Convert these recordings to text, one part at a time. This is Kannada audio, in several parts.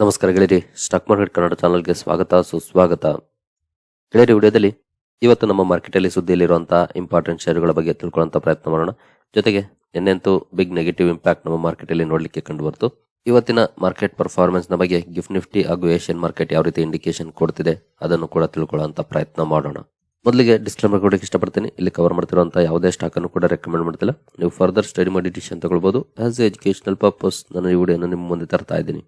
ನಮಸ್ಕಾರ ಗೆಳೆಯರಿ ಸ್ಟಾಕ್ ಮಾರ್ಕೆಟ್ ಕನ್ನಡ ಚಾನಲ್ಗೆ ಸ್ವಾಗತ, ಸುಸ್ವಾಗತ. ಗೆಳೆಯರಿ, ವಿಡಿಯೋದಲ್ಲಿ ಇವತ್ತು ನಮ್ಮ ಮಾರ್ಕೆಟಲ್ಲಿ ಸುದ್ದಿಯಲ್ಲಿರುವಂತಹ ಇಂಪಾರ್ಟೆಂಟ್ ಷೇರುಗಳ ಬಗ್ಗೆ ತಿಳ್ಕೊಳ್ಳುವಂತ ಪ್ರಯತ್ನ ಮಾಡೋಣ. ಜೊತೆಗೆ ನಿನ್ನೆಂತೂ ಬಿಗ್ ನೆಗೆಟಿವ್ ಇಂಪ್ಯಾಕ್ಟ್ ನಮ್ಮ ಮಾರ್ಕೆಟಲ್ಲಿ ನೋಡಲಿಕ್ಕೆ ಕಂಡು ಬರ್ತು ಇವತ್ತಿನ ಮಾರ್ಕೆಟ್ ಪರ್ಫಾರ್ಮೆನ್ಸ್ನ ಬಗ್ಗೆ ಗಿಫ್ಟ್ ನಿಫ್ಟಿ ಹಾಗೂ ಏಷ್ಯನ್ ಮಾರ್ಕೆಟ್ ಯಾವ ರೀತಿ ಇಂಡಿಕೇಶನ್ ಕೊಡ್ತಿದೆ ಅದನ್ನು ಕೂಡ ತಿಳ್ಕೊಳ್ಳುವಂತ ಪ್ರಯತ್ನ ಮಾಡೋಣ. ಮೊದಲಿಗೆ ಡಿಸ್ಕ್ಲೇಮರ್ ಕೊಡೋಕೆ ಇಷ್ಟಪಡ್ತೀನಿ. ಇಲ್ಲಿ ಕವರ್ ಮಾಡ್ತಿರುವಂತಹ ಯಾವುದೇ ಸ್ಟಾಕ್ ಅನ್ನು ಕೂಡ ರೆಕಮೆಂಡ್ ಮಾಡ್ತಿಲ್ಲ. ನೀವು ಫರ್ದರ್ ಸ್ಟಡಿ ಮಾಡಿ ಡಿಸಿಷನ್ ತಗೊಳ್ಬಹುದು ಆಸ್ ಎಜುಕೇಶನಲ್ ಪರ್ಪಸ್ ನಾನು ಈ ವಿಡಿಯೋನ ನಿಮ್ಮ ಮುಂದೆ ತರ್ತಾ ಇದ್ದೀನಿ.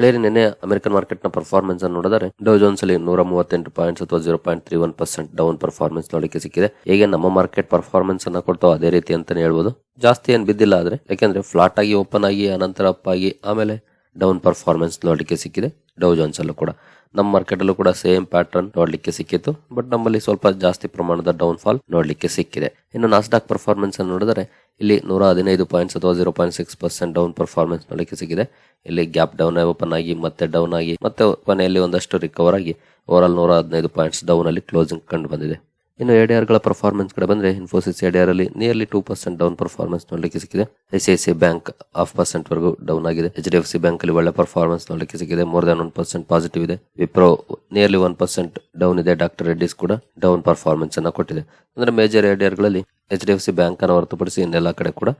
ಗೆಳೆಯರಿ ನಿನ್ನೆ ಅಮೆರಿಕನ್ ಮಾರ್ಕೆಟ್ನ ಪರ್ಫಾರ್ಮೆನ್ಸ್ ಅನ್ನು ನೋಡಿದರೆ ಡೋ ಜೋನ್ಸ್ ಅಲ್ಲಿ ನೂರ ಮೂವತ್ತೆಂಟು ಪಾಯಿಂಟ್ಸ್ ಅಥವಾ zero point three one percent down performance ನೋಡಲಿಕ್ಕೆ ಸಿಕ್ಕಿದೆ. ಹೇಗೆ ನಮ್ಮ ಮಾರ್ಕೆಟ್ ಪರ್ಫಾರ್ಮೆನ್ಸ್ ಅನ್ನ ಕೊಡ್ತಾವ ಅದೇ ರೀತಿ ಅಂತಾನೆ ಹೇಳ್ಬೋದು. ಜಾಸ್ತಿ ಏನ್ ಬಿದ್ದಿಲ್ಲ ಆದ್ರೆ, ಯಾಕೆಂದ್ರೆ ಫ್ಲಾಟ್ ಆಗಿ ಓಪನ್ ಆಗಿ, ಅನಂತರ ಅಪ್ ಆಗಿ, ಆಮೇಲೆ ಡೌನ್ ಪರ್ಫಾರ್ಮೆನ್ಸ್ ನೋಡಲಿಕ್ಕೆ ಸಿಕ್ಕಿದೆ. ಡೌ ಜೋನ್ಸ್ ಅಲ್ಲೂ ಕೂಡ. ನಮ್ಮ ಮಾರ್ಕೆಟ್ ಅಲ್ಲೂ ಕೂಡ ಸೇಮ್ ಪ್ಯಾಟರ್ನ್ ನೋಡಲಿಕ್ಕೆ ಸಿಕ್ಕಿತ್ತು. ಬಟ್ ನಮ್ಮಲ್ಲಿ ಸ್ವಲ್ಪ ಜಾಸ್ತಿ ಪ್ರಮಾಣದ ಡೌನ್ ಫಾಲ್ ನೋಡಲಿಕ್ಕೆ ಸಿಕ್ಕಿದೆ. ಇನ್ನು ನಾಸ್ಡಾಕ್ ಪರ್ಫಾರ್ಮೆನ್ಸ್ ಅನ್ನು ನೋಡಿದರೆ ಇಲ್ಲಿ ನೂರ ಹದಿನೈದು ಪಾಯಿಂಟ್ಸ್ ಅಥವಾ zero point six percent down performance ನೋಡಲಿಕ್ಕೆ ಸಿಗಿದೆ ಇಲ್ಲಿ ಗ್ಯಾಪ್ ಡೌನ್ ಓಪನ್ ಆಗಿ, ಮತ್ತೆ ಡೌನ್ ಆಗಿ, ಮತ್ತೆ ಕೊನೆಯಲ್ಲಿ ಒಂದಷ್ಟು ರಿಕವರ್ ಆಗಿ ಓವರ್ ನೂರ ಹದಿನೈದು ಪಾಯಿಂಟ್ಸ್ ಡೌನ್ ಅಲ್ಲಿ ಕ್ಲೋಸಿಂಗ್ ಕಂಡು ಬಂದಿದೆ. ಇನ್ನು ಎಡಿಆರ್ಗಳ ಪರ್ಫಾರ್ಮೆನ್ಸ್ ಕಡೆ ಬಂದರೆ ಇನ್ಫೋಸಿಸ್ ಎಡಿಆರ್ ಅಲ್ಲಿ nearly two percent down performance ನೋಡಲಿಕ್ಕೆ ಸಿಕ್ಕಿದೆ. ಐಸಿಐಸಿಐ ಬ್ಯಾಂಕ್ ಹಾಫ್ ಪರ್ಸೆಂಟ್ ವರೆಗೂ ಡೌನ್ ಆಗಿದೆ. H D F C bank ಅಲ್ಲಿ ಒಳ್ಳೆ ಪರ್ಫಾರ್ಮೆನ್ಸ್ ನೋಡಲಿಕ್ಕೆ ಸಿಕ್ಕಿದೆ. More than one percent positive ಇದೆ. Wipro nearly one percent down ಇದೆ. ಡಾಕ್ಟರ್ ರೆಡ್ಡಿಸ್ ಕೂಡ ಡೌನ್ ಪರ್ಫಾರ್ಮೆನ್ಸ್ ಅನ್ನ ಕೊಟ್ಟಿದೆ. ಅಂದ್ರೆ major ಎಡಿಆರ್ಗಳಲ್ಲಿ H D F C bank ಅನ್ನು ಹೊರತುಪಡಿಸಿ ಇನ್ನೆಲ್ಲ ಕಡೆ ಕೂಡ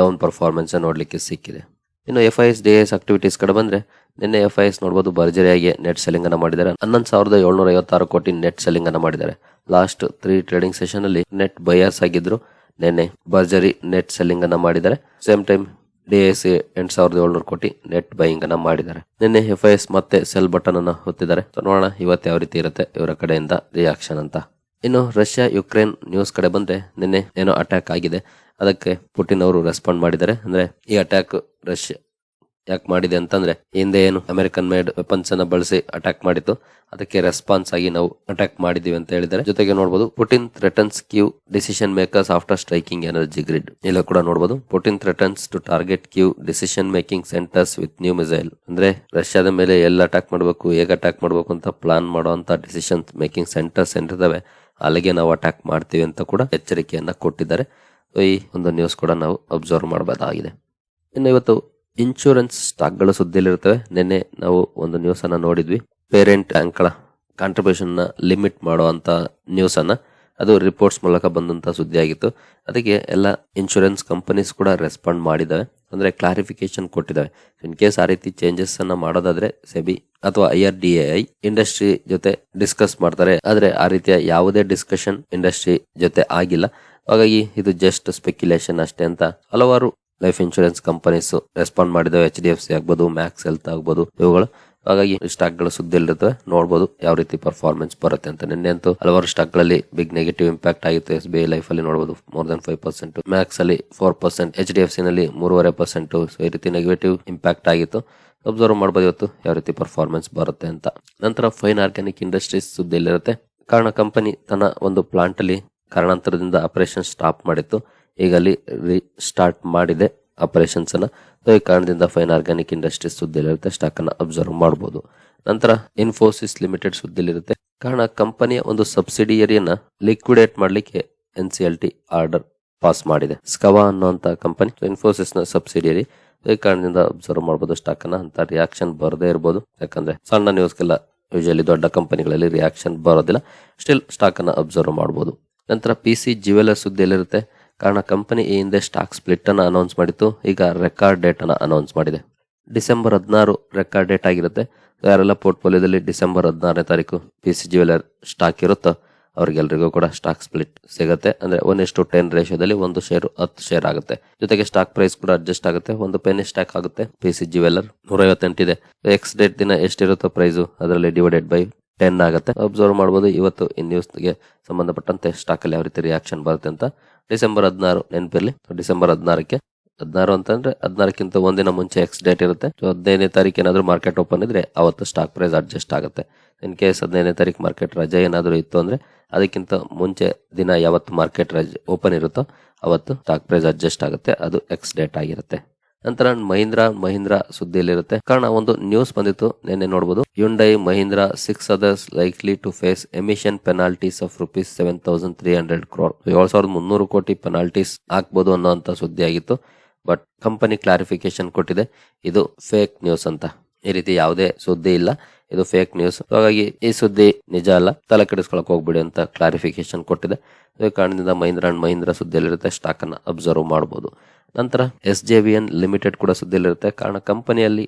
ಡೌನ್ ಪರ್ಫಾರ್ಮೆನ್ಸ್ ನೋಡಲಿಕ್ಕೆ ಸಿಕ್ಕಿದೆ. ಇನ್ನು F I S D S activities ಕಡೆ ಬಂದ್ರೆ ನಿನ್ನೆ ಎಫ್ ಐ ಎಸ್ ನೋಡಬಹುದು ಭರ್ಜರಿಯಾಗಿ ನೆಟ್ ಸೆಲ್ಲಿಂಗ್ ಅನ್ನು ಮಾಡಿದ್ದಾರೆ. ಹನ್ನೊಂದು ಸಾವಿರದ ಏಳ್ನೂರ ಐವತ್ತಾರು ಕೋಟಿ ನೆಟ್ ಸೆಲ್ಲಿಂಗ್ ಅನ್ನು ಮಾಡಿದ್ದಾರೆ. ಲಾಸ್ಟ್ ತ್ರೀ ಟ್ರೇಡಿಂಗ್ ಸೆಷನ್ ಅಲ್ಲಿ ನೆಟ್ ಬಯರ್ಸ್ ಆಗಿದ್ರು. ನಿನ್ನೆ ಭರ್ಜರಿ ನೆಟ್ ಸೆಲ್ಲಿಂಗ್ ಅನ್ನ ಮಾಡಿದ್ದಾರೆ. ಸೇಮ್ ಟೈಮ್ ಡಿ ಎಸ್ ಎಂಟು ಸಾವಿರದ ಏಳ್ನೂರು ಕೋಟಿ ನೆಟ್ ಬೈಯಿಂಗ್ ಅನ್ನ ಮಾಡಿದ್ದಾರೆ. ನಿನ್ನೆ ಎಫ್ ಐ ಎಸ್ ಮತ್ತೆ ಸೆಲ್ ಬಟನ್ ಅನ್ನ ಹೊತ್ತಿದ್ದಾರೆ. ನೋಡೋಣ ಇವತ್ತು ಯಾವ ರೀತಿ ಇರುತ್ತೆ ಇವರ ಕಡೆಯಿಂದ ರಿಯಾಕ್ಷನ್ ಅಂತ. ಇನ್ನು ರಷ್ಯಾ ಯುಕ್ರೇನ್ ನ್ಯೂಸ್ ಕಡೆ ಬಂದ್ರೆ ನಿನ್ನೆ ಏನೋ ಅಟ್ಯಾಕ್ ಆಗಿದೆ. ಅದಕ್ಕೆ ಪುಟಿನ್ ಅವರು ರೆಸ್ಪಾಂಡ್ ಮಾಡಿದ್ದಾರೆ. ಅಂದ್ರೆ ಈ ಅಟ್ಯಾಕ್ ರಷ್ಯಾ ಯಾಕೆ ಮಾಡಿದೆ ಅಂತಂದ್ರೆ ಹಿಂದೆ ಏನು ಅಮೆರಿಕನ್ ಮೇಡ್ ವೆಪನ್ಸ್ ಅನ್ನ ಬಳಸಿ ಅಟ್ಯಾಕ್ ಮಾಡಿತ್ತು. ಅದಕ್ಕೆ ರೆಸ್ಪಾನ್ಸ್ ಆಗಿ ನಾವು ಅಟ್ಯಾಕ್ ಮಾಡಿದೀವಿ ಅಂತ ಹೇಳಿದ್ದಾರೆ. ಜೊತೆಗೆ ನೋಡಬಹುದು Putin threatens Kyiv decision makers after striking energy grid ಇಲ್ಲ ಕೂಡ ನೋಡಬಹುದು Putin threatens to target Kyiv decision making centres with new missile ಅಂದ್ರೆ ರಷ್ಯಾದ ಮೇಲೆ ಎಲ್ಲ ಅಟ್ಯಾಕ್ ಮಾಡಬೇಕು, ಹೇಗೆ ಅಟ್ಯಾಕ್ ಮಾಡಬೇಕು ಅಂತ ಪ್ಲಾನ್ ಮಾಡುವಂತ ಡಿಸಿಷನ್ ಮೇಕಿಂಗ್ ಸೆಂಟರ್ಸ್ ಏನಿದಾವೆ ಅಲ್ಲಿಗೆ ನಾವು ಅಟ್ಯಾಕ್ ಮಾಡ್ತೀವಿ ಅಂತ ಕೂಡ ಎಚ್ಚರಿಕೆಯನ್ನ ಕೊಟ್ಟಿದ್ದಾರೆ. ಈ ಒಂದು ನ್ಯೂಸ್ ಕೂಡ ನಾವು ಅಬ್ಸರ್ವ್ ಮಾಡಬಹುದಾಗಿದೆ ಇನ್ನು ಇವತ್ತು ಇನ್ಶೂರೆನ್ಸ್ ಸ್ಟಾಕ್ಗಳ ಸುದ್ದಿಯಲ್ಲಿರುತ್ತವೆ ನಿನ್ನೆ ನಾವು ಒಂದು ನ್ಯೂಸ್ ನೋಡಿದ್ವಿ. ಪೇರೆಂಟ್ ಬ್ಯಾಂಕ್ಗಳ ಕಾಂಟ್ರಿಬ್ಯೂಷನ್ ಲಿಮಿಟ್ ಮಾಡುವಂತ ನ್ಯೂಸ್ ಅನ್ನ. ಅದು ರಿಪೋರ್ಟ್ಸ್ ಮೂಲಕ ಬಂದಂತ ಸುದ್ದಿ ಆಗಿತ್ತು. ಅದಕ್ಕೆ ಎಲ್ಲ ಇನ್ಶೂರೆನ್ಸ್ ಕಂಪನೀಸ್ ಕೂಡ ರೆಸ್ಪಾಂಡ್ ಮಾಡಿದ್ದಾವೆ ಅಂದ್ರೆ ಕ್ಲಾರಿಫಿಕೇಶನ್ ಕೊಟ್ಟಿದ್ದಾವೆ ಇನ್ ಕೇಸ್ ಆ ರೀತಿ ಚೇಂಜಸ್ ಅನ್ನ ಮಾಡೋದಾದ್ರೆ ಸೆಬಿ ಅಥವಾ I R D I industry ಜೊತೆ ಡಿಸ್ಕಸ್ ಮಾಡ್ತಾರೆ. ಆದ್ರೆ ಆ ರೀತಿಯ ಯಾವುದೇ ಡಿಸ್ಕಷನ್ ಇಂಡಸ್ಟ್ರಿ ಜೊತೆ ಆಗಿಲ್ಲ. ಹಾಗಾಗಿ ಇದು ಜಸ್ಟ್ ಸ್ಪೆಕ್ಯುಲೇಷನ್ ಅಷ್ಟೇ ಅಂತ ಹಲವಾರು ಲೈಫ್ ಇನ್ಶೂರೆನ್ಸ್ ಕಂಪನೀಸ್ ರೆಸ್ಪಾಂಡ್ ಮಾಡಿದಾವೆ. ಎಚ್ ಡಿ ಎಫ್ ಸಿ ಆಗ್ಬೋದು ಮ್ಯಾಕ್ಸ್ ಹೆಲ್ತ್ ಆಗ್ಬೋದು, ಇವುಗಳು. ಹಾಗಾಗಿ ಸ್ಟಾಕ್ಗಳ ಸುದ್ದಿ ಇರ್ತವೆ ನೋಡಬಹುದು ಯಾವ ರೀತಿ ಪರ್ಫಾರ್ಮೆನ್ಸ್ ಬರುತ್ತೆ ಅಂತ. ನಿನ್ನೆ ಅಂತೂ ಹಲವಾರು ಸ್ಟಾಕ್ಗಳಲ್ಲಿ ಬಿಗ್ ನೆಗೆಟಿವ್ ಇಂಪ್ಯಾಕ್ಟ್ ಆಗಿತ್ತು. ಎಸ್ ಬಿ ಐ ಲೈಫ್ ಅಲ್ಲಿ ನೋಡಬಹುದು more than five percent Max ಅಲ್ಲಿ four percent H D F C ನಲ್ಲಿ ಮೂರುವರೆ ಪರ್ಸೆಂಟ್ ಈ ರೀತಿ ನೆಗೆಟಿವ್ ಇಂಪ್ಯಾಕ್ಟ್ ಆಗಿತ್ತು. ಅಬ್ಸರ್ವ್ ಮಾಡಬಹುದು ಇವತ್ತು ಯಾವ ರೀತಿ ಪರ್ಫಾರ್ಮೆನ್ಸ್ ಬರುತ್ತೆ ಅಂತ. ನಂತರ ಫೈನ್ ಆರ್ಗ್ಯಾನಿಕ್ ಇಂಡಸ್ಟ್ರೀಸ್ ಸುದ್ದಿಯಲ್ಲಿರುತ್ತೆ ಕಾರಣ ಕಂಪನಿ ತನ್ನ ಒಂದು ಪ್ಲಾಂಟ್ ಅಲ್ಲಿ ಕಾರಣಾಂತರದಿಂದ ಆಪರೇಷನ್ ಸ್ಟಾಪ್ ಮಾಡಿತ್ತು. ಈಗ ಅಲ್ಲಿ ಸ್ಟಾರ್ಟ್ ಮಾಡಿದೆ. ಆಪರೇಷನ್ಸ್ ಅನ್ನ ಸೊ ಈ ಕಾರಣದಿಂದ ಫೈನ್ ಆರ್ಗ್ಯಾನಿಕ್ ಇಂಡಸ್ಟ್ರೀಸ್ ಸುದ್ದಿಯಲ್ಲಿರುತ್ತೆ ಸ್ಟಾಕ್ ಅನ್ನ ಅಬ್ಸರ್ವ್ ಮಾಡಬಹುದು ನಂತರ ಇನ್ಫೋಸಿಸ್ ಲಿಮಿಟೆಡ್ ಸುದ್ದಿಯಲ್ಲಿರುತ್ತೆ. ಕಾರಣ ಕಂಪನಿಯ ಒಂದು ಸಬ್ಸಿಡಿಯರಿಯನ್ನ ಲಿಕ್ವಿಡೇಟ್ ಮಾಡಲಿಕ್ಕೆ N C L T order pass ಮಾಡಿದೆ. ಸ್ಕವಾ ಅನ್ನುವಂತ ಕಂಪನಿ ಇನ್ಫೋಸಿಸ್ನ ಸಬ್ಸಿಡಿಯರಿ ಈ ಕಾರಣದಿಂದ ಅಬ್ಸರ್ವ್ ಮಾಡಬಹುದು ಸ್ಟಾಕ್ ಅನ್ನ, ಅಂತ ರಿಯಾಕ್ಷನ್ ಬರದೇ ಇರಬಹುದು ಯಾಕಂದ್ರೆ ಸಣ್ಣ ನ್ಯೂಸ್ಗೆಲ್ಲ ಯೂಶಲಿ ದೊಡ್ಡ ಕಂಪನಿಗಳಲ್ಲಿ ರಿಯಾಕ್ಷನ್ ಬರೋದಿಲ್ಲ ಸ್ಟಿಲ್ ಸ್ಟಾಕ್ ಅನ್ನ ಅಬ್ಸರ್ವ್ ಮಾಡಬಹುದು ನಂತರ ಪಿ ಸಿ ಜಿವೆಲರ್ ಸುದ್ದಿಯಲ್ಲಿರುತ್ತೆ. ಕಾರಣ ಕಂಪನಿ ಈ ಹಿಂದೆ ಸ್ಟಾಕ್ ಸ್ಪ್ಲಿಟ್ ಅನ್ನು ಅನೌನ್ಸ್ ಮಾಡಿತ್ತು. ಈಗ ರೆಕಾರ್ಡ್ ಡೇಟ್ ಅನ್ನು ಅನೌನ್ಸ್ ಮಾಡಿದೆ. ಡಿಸೆಂಬರ್ ಹದಿನಾರು ರೆಕಾರ್ಡ್ ಡೇಟ್ ಆಗಿರುತ್ತೆ. ಯಾರೆಲ್ಲ ಪೋರ್ಟ್ಫೋಲಿಯೋದಲ್ಲಿ ಡಿಸೆಂಬರ್ ಹದಿನಾರನೇ ತಾರೀಕು ಪಿ ಸಿ ಜ್ಯುವೆಲರ್ ಸ್ಟಾಕ್ ಇರುತ್ತೋ ಅವ್ರಿಗೆಲ್ಲರಿಗೂ ಕೂಡ ಸ್ಟಾಕ್ ಸ್ಪ್ಲಿಟ್ ಸಿಗುತ್ತೆ. ಅಂದ್ರೆ ಒನ್ ಇಷ್ಟು ಟೆನ್ ರೇಷಿಯೋದಲ್ಲಿ ಒಂದು ಶೇರ್ ಹತ್ತು ಶೇರ್ ಆಗುತ್ತೆ. ಜೊತೆಗೆ ಸ್ಟಾಕ್ ಪ್ರೈಸ್ ಕೂಡ ಅಡ್ಜಸ್ಟ್ ಆಗುತ್ತೆ. ಒಂದು ಪೆನಿ ಸ್ಟಾಕ್ ಆಗುತ್ತೆ ಪಿ ಸಿ ಜ್ಯುವೆಲರ್ ನೂರ ಐವತ್ತೆಂಟಿದೆ ಎಕ್ಸ್ ಡೇಟ್ ದಿನ ಎಷ್ಟಿರುತ್ತೋ ಪ್ರೈಸು ಅದರಲ್ಲಿ ಡಿವೈಡೆಡ್ ಬೈ ಟೆನ್ ಆಗುತ್ತೆ. ಅಬ್ಸರ್ವ್ ಮಾಡಬಹುದು ಇವತ್ತು ಈ ನ್ಯೂಸ್ಗೆ ಸಂಬಂಧಪಟ್ಟಂತೆ ಸ್ಟಾಕ್ ಅಲ್ಲಿ ಯಾವ ರೀತಿ ರಿಯಾಕ್ಷನ್ ಬರುತ್ತೆ ಅಂತ. ಡಿಸೆಂಬರ್ ಹದಿನಾರು ನೆನಪಿರಲಿ. ಡಿಸೆಂಬರ್ ಹದಿನಾರಕ್ಕೆ. ಹದಿನಾರು ಅಂತಂದ್ರೆ ಹದಿನಾರಕ್ಕಿಂತ ಒಂದಿನ ಮುಂಚೆ ಎಕ್ಸ್ ಡೇಟ್ ಇರುತ್ತೆ. ಹದಿನೈದನೇ ತಾರೀಕು ಏನಾದರೂ ಮಾರ್ಕೆಟ್ ಓಪನ್ ಇದ್ರೆ ಅವತ್ತು ಸ್ಟಾಕ್ ಪ್ರೈಸ್ ಅಡ್ಜಸ್ಟ್ ಆಗುತ್ತೆ. ಇನ್ ಕೇಸ್ ಹದಿನೈದನೇ ತಾರೀಕು ಮಾರ್ಕೆಟ್ ರಜೆ ಏನಾದರೂ ಇತ್ತು ಅಂದ್ರೆ ಅದಕ್ಕಿಂತ ಮುಂಚೆ ದಿನ ಯಾವತ್ತು ಮಾರ್ಕೆಟ್ ರಜೆ ಓಪನ್ ಇರುತ್ತೋ ಅವತ್ತು ಸ್ಟಾಕ್ ಪ್ರೈಸ್ ಅಡ್ಜಸ್ಟ್ ಆಗುತ್ತೆ. ಅದು ಎಕ್ಸ್ ಡೇಟ್ ಆಗಿರುತ್ತೆ. ನಂತರ ಮಹೀಂದ್ರ ಮಹೀಂದ್ರ ಸುದ್ದಿಯಲ್ಲಿರುತ್ತೆ. ಕಾರಣ ಒಂದು ನ್ಯೂಸ್ ಬಂದಿತ್ತು, ನಿನ್ನೆ ನೋಡಬಹುದು Hyundai Mahindra six others likely to face emission penalties of rupees seven thousand three hundred crore ಏಳು ಸಾವಿರದ ಮುನ್ನೂರು ಕೋಟಿ ಪೆನಾಲ್ಟೀಸ್ ಹಾಕ್ಬೋದು ಅನ್ನೋಂತ ಸುದ್ದಿ ಆಗಿತ್ತು. ಬಟ್ ಕಂಪನಿ ಕ್ಲಾರಿಫಿಕೇಶನ್ ಕೊಟ್ಟಿದೆ. ಇದು ಫೇಕ್ ನ್ಯೂಸ್ ಅಂತ. ಈ ರೀತಿ ಯಾವುದೇ ಸುದ್ದಿ ಇಲ್ಲ. ಇದು ಫೇಕ್ ನ್ಯೂಸ್ ಹಾಗಾಗಿ ಈ ಸುದ್ದಿ ನಿಜ ಅಲ್ಲ. ತಲೆ ಕೆಡಿಸ್ಕೊಳಕ್ ಹೋಗ್ಬಿಡಿ ಅಂತ ಕ್ಲಾರಿಫಿಕೇಶನ್ ಕೊಟ್ಟಿದೆ. ಈ ಕಾರಣದಿಂದ ಮಹೀಂದ್ರ ಅಂಡ್ ಮಹೀಂದ್ರ ಸುದ್ದಿಯಲ್ಲಿರುತ್ತೆ ಸ್ಟಾಕ್ ಅನ್ನ ಅಬ್ಸರ್ವ್ ಮಾಡಬಹುದು ನಂತರ S J V N limited ಕೂಡ ಸುದ್ದಿಯಲ್ಲಿರುತ್ತೆ. ಕಾರಣ ಕಂಪನಿಯಲ್ಲಿ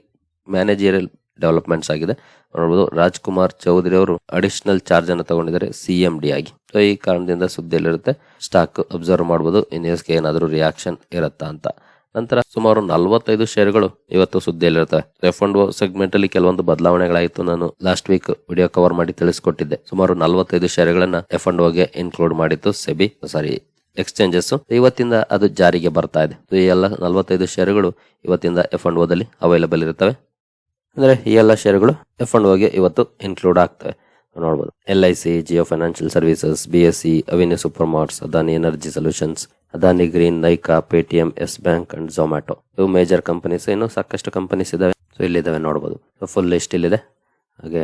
ಮ್ಯಾನೇಜರಿಯಲ್ ಡೆವಲಪ್ಮೆಂಟ್ಸ್ ಆಗಿದೆ. ನೋಡಬಹುದು ರಾಜ್ಕುಮಾರ್ ಚೌಧರಿ ಅವರು ಅಡಿಷನಲ್ ಚಾರ್ಜ್ ಅನ್ನು ತಗೊಂಡಿದ್ದಾರೆ ಸಿ ಎಂ ಡಿ ಆಗಿ. ಸೊ ಈ ಕಾರಣದಿಂದ ಸುದ್ದಿಯಲ್ಲಿರುತ್ತೆ ಸ್ಟಾಕ್ ಅಬ್ಸರ್ವ್ ಮಾಡಬಹುದು ನ್ಯೂಸ್ಗೆ ಏನಾದರೂ ರಿಯಾಕ್ಷನ್ ಇರುತ್ತಾ ಅಂತ. ನಂತರ ಸುಮಾರು ನಲವತ್ತೈದು ಶೇರ್ಗಳು ಇವತ್ತು ಸುದ್ದಿಯಲ್ಲಿರ್ತವೆ ಎಫ್ ಅಂಡ್ ಸೆಗ್ಮೆಂಟ್ ಅಲ್ಲಿ ಕೆಲವೊಂದು ಬದಲಾವಣೆಗಳಾಯಿತು ನಾನು ಲಾಸ್ಟ್ ವೀಕ್ ವಿಡಿಯೋ ಕವರ್ ಮಾಡಿ ತಿಳಿಸಿಕೊಟ್ಟಿದ್ದೆ. ಸುಮಾರು ನಲವತ್ತೈದು ಶೇರ್ಗಳನ್ನ ಎಫ್ ಅಂಡ್ಗೆ ಇನ್ಕ್ಲೂಡ್ ಮಾಡಿತ್ತು ಸೆಬಿ ಸಾರಿ ಎಕ್ಸ್ಚೇಂಜಸ್ ಇವತ್ತಿಂದ ಅದು ಜಾರಿಗೆ ಬರ್ತಾ ಇದೆ. ಈ ಎಲ್ಲ ನಲವತ್ತೈದು ಶೇರ್ಗಳು ಇವತ್ತಿಂದ ಎಫ್ ಅಂಡ್ ಓದಲ್ಲಿ ಅವೈಲೇಬಲ್ ಇರುತ್ತವೆ. ಅಂದ್ರೆ ಈ ಎಲ್ಲ ಶೇರ್ಗಳು ಎಫ್ ಅಂಡ್ ಓಗೆ ಇವತ್ತು ಇನ್ಕ್ಲೂಡ್ ಆಗ್ತವೆ. ನೋಡಬಹುದು L I C Jio financial services B S C avenue super marts Adani energy solutions Adani green Nykaa Paytm yes bank and Zomato ಇವು ಮೇಜರ್ ಕಂಪನೀಸ್ ಇನ್ನು ಸಾಕಷ್ಟು ಕಂಪನೀಸ್ ಇದಾವೆ. ಸೊ ಇಲ್ಲಿದ್ದಾವೆ ನೋಡಬಹುದು ಫುಲ್ ಲಿಸ್ಟ್ ಇಲ್ಲಿದೆ. ಹಾಗೆ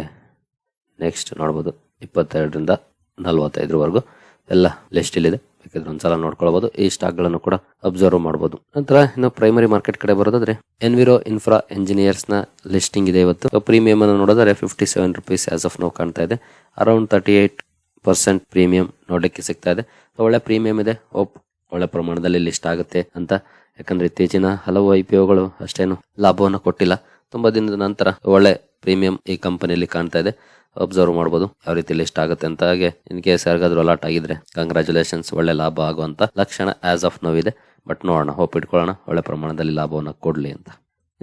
ನೆಕ್ಸ್ಟ್ ನೋಡಬಹುದು ಇಪ್ಪತ್ತೆರಡರಿಂದ ನಲವತ್ತೈದರವರೆಗೂ. ಎಲ್ಲ ಲಿಸ್ಟ್ ಇಲ್ಲಿದೆ. ಬೇಕಿದ್ರೆ ಒಂದ್ಸಲ ನೋಡ್ಕೊಳ್ಬಹುದು ಈ ಸ್ಟಾಕ್ಗಳನ್ನು ಕೂಡ ಅಬ್ಸರ್ವ್ ಮಾಡಬಹುದು ನಂತರ ಇನ್ನು ಪ್ರೈಮರಿ ಮಾರ್ಕೆಟ್ ಕಡೆ ಬರೋದಾದ್ರೆ ಎನ್ವಿರೋ ಇನ್ಫ್ರಾ ಎಂಜಿನಿಯರ್ಸ್ನ ಲಿಸ್ಟಿಂಗ್ ಇದೆ ಇವತ್ತು. ಪ್ರೀಮಿಯಂ ಅನ್ನು ನೋಡಿದ್ರೆ fifty seven rupees as of now ಕಾಣ್ತಾ ಇದೆ. Around thirty eight percent premium ನೋಡಲಿಕ್ಕೆ ಸಿಗ್ತಾ ಇದೆ. ಒಳ್ಳೆ ಪ್ರೀಮಿಯಂ ಇದೆ. ಓಪ್ ಒಳ್ಳೆ ಪ್ರಮಾಣದಲ್ಲಿ ಲಿಸ್ಟ್ ಆಗುತ್ತೆ ಅಂತ. ಯಾಕಂದ್ರೆ ಇತ್ತೀಚಿನ ಹಲವು ಐ ಪಿ ಒಗಳು ಅಷ್ಟೇನು ಲಾಭವನ್ನು ಕೊಟ್ಟಿಲ್ಲ. ತುಂಬಾ ದಿನದ ನಂತರ ಒಳ್ಳೆ ಪ್ರೀಮಿಯಂ ಈ ಕಂಪನಿಯಲ್ಲಿ ಕಾಣ್ತಾ ಇದೆ. ಅಬ್ಸರ್ವ್ ಮಾಡಬಹುದು ಯಾವ ರೀತಿ ಲಿಸ್ಟ್ ಆಗುತ್ತೆ ಅಂತ. ಹಾಗೆ ಇನ್ ಕೇಸ್ ಯಾರಿಗಾದ್ರೂ ಅಲಾಟ್ ಆಗಿದ್ರೆ ಕಂಗ್ರಾಚುಲೇಷನ್ಸ್ ಒಳ್ಳೆ ಲಾಭ ಆಗುವಂತ ಲಕ್ಷಣ ಆಸ್ ಆಫ್ ನೋವಿದೆ ಬಟ್ ನೋಡೋಣ ಹೋಪ್ ಇಟ್ಕೊಳ್ಳೋಣ, ಒಳ್ಳೆ ಪ್ರಮಾಣದಲ್ಲಿ ಲಾಭವನ್ನು ಕೊಡ್ಲಿ ಅಂತ.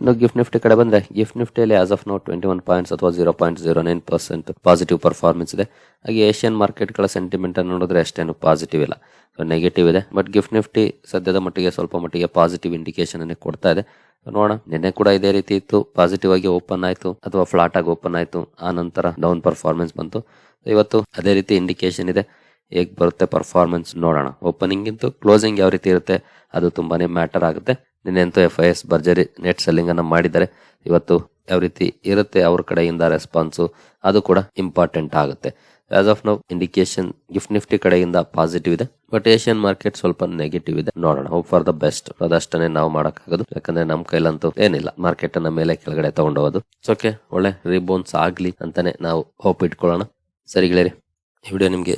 ಇನ್ನು ಗಿಫ್ಟ್ ನಿಫ್ಟಿ ಕಡೆ ಬಂದ್ರೆ gift ನಿಫ್ಟಿಯಲ್ಲಿ as of now twenty one points ಅಥವಾ zero point zero nine percent positive performance ಇದೆ. ಹಾಗೆ ಏಷ್ಯನ್ ಮಾರ್ಕೆಟ್ಗಳ ಸೆಂಟಿಮೆಂಟ್ ಅನ್ನು ನೋಡಿದ್ರೆ ಅಷ್ಟೇನು ಪಾಸಿಟಿವ್ ಇಲ್ಲ. ನೆಗೆಟಿವ್ ಇದೆ. ಬಟ್ ಗಿಫ್ಟ್ ನಿಫ್ಟಿ ಸದ್ಯದ ಮಟ್ಟಿಗೆ ಸ್ವಲ್ಪ ಮಟ್ಟಿಗೆ ಪಾಸಿಟಿವ್ ಇಂಡಿಕೇಶನ್ ಅನ್ನೇ ಕೊಡ್ತಾ ಇದೆ. ನೋಡೋಣ. ನಿನ್ನೆ ಕೂಡ ಇದೇ ರೀತಿ ಇತ್ತು. ಪಾಸಿಟಿವ್ ಆಗಿ ಓಪನ್ ಆಯಿತು ಅಥವಾ ಫ್ಲಾಟ್ ಆಗಿ ಓಪನ್ ಆಯಿತು. ಆ ನಂತರ ಡೌನ್ ಪರ್ಫಾರ್ಮೆನ್ಸ್ ಬಂತು. ಇವತ್ತು ಅದೇ ರೀತಿ ಇಂಡಿಕೇಶನ್ ಇದೆ. ಹೇಗ್ ಬರುತ್ತೆ ಪರ್ಫಾರ್ಮೆನ್ಸ್ ನೋಡೋಣ. ಓಪನಿಂಗ್ ಇಂತು ಕ್ಲೋಸಿಂಗ್ ಯಾವ ರೀತಿ ಇರುತ್ತೆ, ಅದು ತುಂಬಾನೇ ಮ್ಯಾಟರ್ ಆಗುತ್ತೆ. ನಿನ್ನೆಂತೂ ಎಫ್ ಐ ಎಸ್ ಭರ್ಜರಿ ನೆಟ್ ಸೆಲ್ಲಿಂಗ್ ಅನ್ನ ಮಾಡಿದ್ದಾರೆ. ಇವತ್ತು ಯಾವ ರೀತಿ ಇರುತ್ತೆ, ಅವ್ರ ಕಡೆಯಿಂದ ರೆಸ್ಪಾನ್ಸು ಅದು ಕೂಡ ಇಂಪಾರ್ಟೆಂಟ್ ಆಗುತ್ತೆ. As of now indication gift nifty ಕಡೆಯಿಂದ ಪಾಸಿಟಿವ್ ಇದೆ. ಬಟ್ ಏಷ್ಯನ್ ಮಾರ್ಕೆಟ್ ಸ್ವಲ್ಪ ನೆಗೆಟಿವ್ ಇದೆ. ನೋಡೋಣ. ಹೋಪ್ ಫಾರ್ ದ ಬೆಸ್ಟ್ ಅದಷ್ಟನ್ನೇ ನಾವು ಮಾಡೋಕ್ಕಾಗೋದು. ಯಾಕಂದ್ರೆ ನಮ್ಮ ಕೈಲಂತೂ ಏನಿಲ್ಲ. ಮಾರ್ಕೆಟ್ ಅನ್ನ ಮೇಲೆ ಕೆಳಗಡೆ ತಗೊಂಡೋಗೋದು ಓಕೆ ಒಳ್ಳೆ ರಿಬೋನ್ಸ್ ಆಗ್ಲಿ ಅಂತಾನೆ ನಾವು ಹೋಪ್ ಇಟ್ಕೊಳ್ಳೋಣ. ಸರಿ ಗೆಳೆಯರಿ, ಈ ವಿಡಿಯೋ ನಿಮ್ಗೆ